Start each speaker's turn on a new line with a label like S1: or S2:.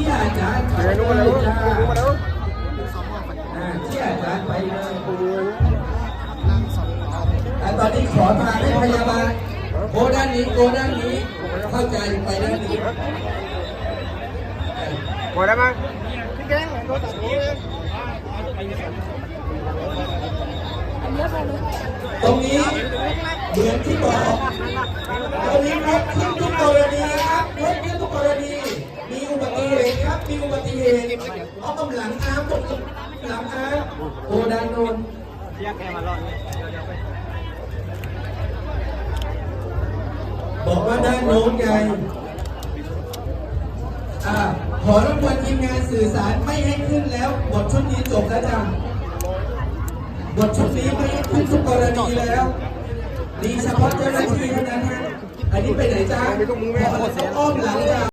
S1: ที่อาจารย์ไปเลยจ้าที่อาจารย์ไปเลยอ่ตอนนี้ขอทางให้พยาบาลโกด้านนี้โกด้านนี้ เข้าใจไปด้านนี้
S2: หมดแล้วมั้ง
S1: ตรงนี้เหมือนที่บอก มีอุบัติเหตุเอากำลังอาร์มตกหลังอาร์มโกดังโนน
S2: เรียกแกมารอด
S1: บอกว่าด้านโน้นไงอ่าขอรบกวนทีมงานสื่อสารไม่ให้ขึ้นแล้ว บทชุดนี้จบแล้วจ้ะบทชุดนี้ไม่ให้ขึ้นทุกกรณีแล้วมีเฉพาะเจ้าหน้าที่เท่านั้นฮะอันนี้ไปไหนจ้าพออ้อมหลังจ้า